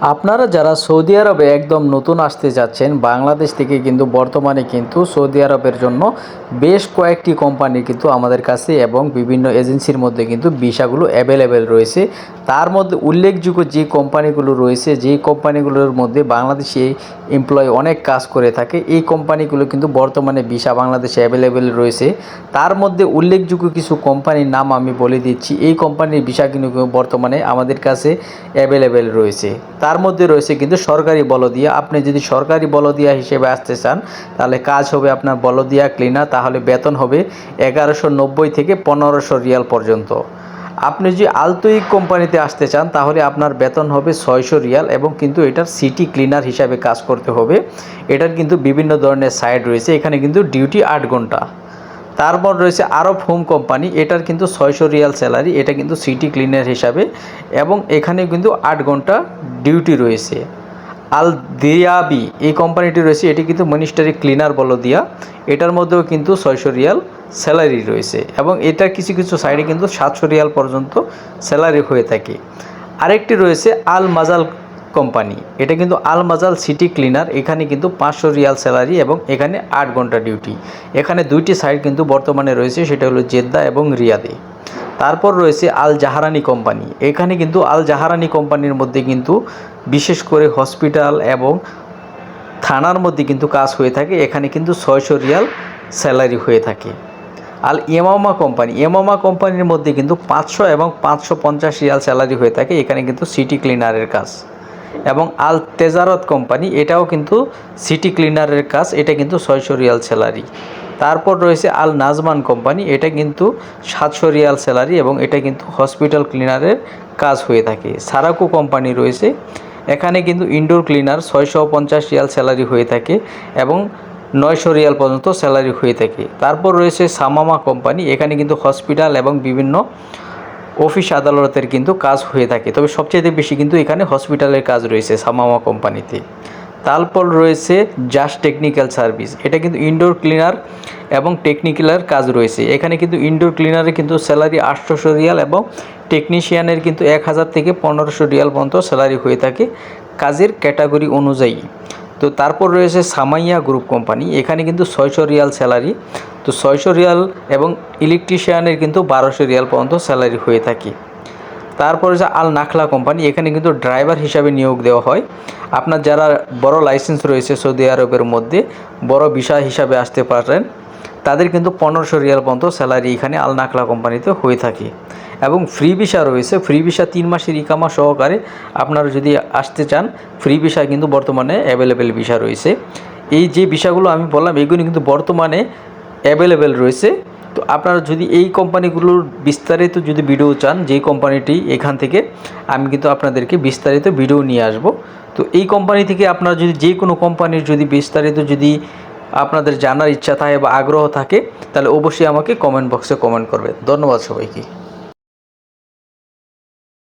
আপনারা যারা সৌদি আরবে একদম নতুন আসতে যাচ্ছেন, বাংলাদেশ থেকে কিন্তু বর্তমানে কিন্তু সৌদি আরবের জন্য বেশ কয়েকটি কোম্পানি কিন্তু আমাদের কাছে এবং বিভিন্ন এজেন্সির মধ্যে কিন্তু ভিসাগুলো অ্যাভেলেবেল রয়েছে। তার মধ্যে উল্লেখযোগ্য যে কোম্পানিগুলো রয়েছে যেই কোম্পানিগুলোর মধ্যে বাংলাদেশে এমপ্লয় অনেক কাজ করে থাকে, এই কোম্পানিগুলো কিন্তু বর্তমানে ভিসা বাংলাদেশে অ্যাভেলেবেল রয়েছে। তার মধ্যে উল্লেখযোগ্য কিছু কোম্পানির নাম আমি বলে দিচ্ছি। এই কোম্পানির ভিসা কিন্তু বর্তমানে আমাদের কাছে অ্যাভেলেবেল রয়েছে। তার মধ্যে রয়েছে কিন্তু সরকারি বলদিয়া। আপনি যদি সরকারি বলদিয়া হিসেবে আসতে চান, তাহলে কাজ হবে আপনার বলদিয়া ক্লিনার তাহলে বেতন হবে এগারোশো নব্বই থেকে পনেরোশো রিয়াল পর্যন্ত। আপনি যদি আলতোইক কোম্পানিতে আসতে চান, তাহলে আপনার বেতন হবে ছয়শো রিয়াল এবং কিন্তু এটার সিটি ক্লিনার হিসাবে কাজ করতে হবে। এটার কিন্তু বিভিন্ন ধরনের সাইড রয়েছে। এখানে কিন্তু ডিউটি আট ঘণ্টা। তারপর রয়েছে আরব হোম কোম্পানি, এটার কিন্তু ছয়শো রিয়াল স্যালারি, এটা কিন্তু সিটি ক্লিনার হিসাবে, এবং এখানে কিন্তু আট ঘণ্টা ডিউটি রয়েছে। আল দিয়াবি, এই কোম্পানিটি রয়েছে, এটি কিন্তু মিনিস্টারি ক্লিনার বলো দিয়া, এটার মধ্যেও কিন্তু ছয়শো রিয়াল স্যালারি রয়েছে, এবং এটা কিছু কিছু সাইডে কিন্তু সাতশো রিয়াল পর্যন্ত স্যালারি হয়ে থাকে। আরেকটি রয়েছে আল মাজাল কোম্পানি। এটা কিন্তু আল মাজাল সিটি ক্লিনার, এখানে কিন্তু পাঁচশো রিয়াল স্যালারি এবং এখানে আট ঘণ্টা ডিউটি। এখানে দুইটি সাইড কিন্তু বর্তমানে রয়েছে, সেটা হলো জেদ্দা এবং রিয়াদে। তারপর রয়েছে আল জাহারানি কোম্পানি। এখানে কিন্তু আল জাহারানি কোম্পানির মধ্যে কিন্তু বিশেষ করে হসপিটাল এবং থানার মধ্যে কিন্তু কাজ হয়ে থাকে। এখানে কিন্তু ছয়শো রিয়াল স্যালারি হয়ে থাকে। আল ইমামা কোম্পানি। ইমামা কোম্পানির মধ্যে কিন্তু পাঁচশো এবং পাঁচশো পঞ্চাশ রিয়াল স্যালারি হয়ে থাকে। এখানে কিন্তু সিটি ক্লিনারের কাজ। এবং আল তেজারত কোম্পানি, এটাও কিন্তু সিটি ক্লিনারের কাজ, এটা কিন্তু ছয়শো রিয়াল স্যালারি। তারপর রয়েছে আল নাজমান কোম্পানি, এটা কিন্তু সাতশো রিয়াল স্যালারি এবং এটা কিন্তু হসপিটাল ক্লিনারের কাজ হয়ে থাকে। সারাকো কোম্পানি রয়েছে, এখানে কিন্তু ইনডোর ক্লিনার ছয়শো পঞ্চাশ রিয়াল স্যালারি হয়ে থাকে এবং নয়শো রিয়াল পর্যন্ত স্যালারি হয়ে থাকে। তারপর রয়েছে সামামা কোম্পানি, এখানে কিন্তু হসপিটাল এবং বিভিন্ন অফিস আদালতের কিন্তু কাজ হয়ে থাকে। তবে সবচেয়ে বেশি কিন্তু এখানে হসপিটালের কাজ রয়েছে সামামা কোম্পানিতে। তারপর রয়েছে জাস্ট টেকনিক্যাল সার্ভিস। এটা কিন্তু ইনডোর ক্লিনার এবং টেকনিক্যালের কাজ রয়েছে। এখানে কিন্তু ইনডোর ক্লিনারে কিন্তু স্যালারি আটশোশো রিয়াল এবং টেকনিশিয়ানের কিন্তু এক হাজার থেকে পনেরোশো রিয়াল পর্যন্ত স্যালারি হয়ে থাকে। কাজের ক্যাটাগরি অনুযায়ী। তো তারপর রয়েছে সামাইয়া গ্রুপ কোম্পানি। এখানে কিন্তু ছয়শো রিয়াল স্যালারি। তো ছয়শো রিয়াল এবং ইলেকট্রিশিয়ানের কিন্তু বারোশো রিয়াল পর্যন্ত স্যালারি হয়ে থাকে। তারপর রয়েছে আল নাখলা কোম্পানি। এখানে কিন্তু ড্রাইভার হিসাবে নিয়োগ দেওয়া হয়। আপনার যারা বড় লাইসেন্স রয়েছে সৌদি আরবের মধ্যে, বড় বিষয় হিসাবে আসতে পারেন। তাদের কিন্তু পনেরোশো রিয়াল পর্যন্ত স্যালারি এখানে আল নাখলা কোম্পানিতে হয়ে থাকে। এবং ফ্রি ভিসা রয়েছে। ফ্রি ভিসা তিন মাসের ইকামা সহকারে আপনারা যদি আসতে চান, ফ্রি ভিসা কিন্তু বর্তমানে অ্যাভেলেবেল ভিসা রয়েছে। এই যে ভিসাগুলো আমি বললাম, এগুলি কিন্তু বর্তমানে অ্যাভেলেবেল রয়েছে। তো আপনারা যদি এই কোম্পানিগুলোর বিস্তারিত যদি ভিডিও চান যেই কোম্পানিটি এখান থেকে, আমি কিন্তু আপনাদেরকে বিস্তারিত ভিডিও নিয়ে আসব। তো এই কোম্পানি থেকে আপনারা যদি যে কোনো কোম্পানির যদি বিস্তারিত যদি আপনাদের জানার ইচ্ছা থাকে বা আগ্রহ থাকে, তাহলে অবশ্যই আমাকে কমেন্ট বক্সে কমেন্ট করবে। ধন্যবাদ সবাইকে।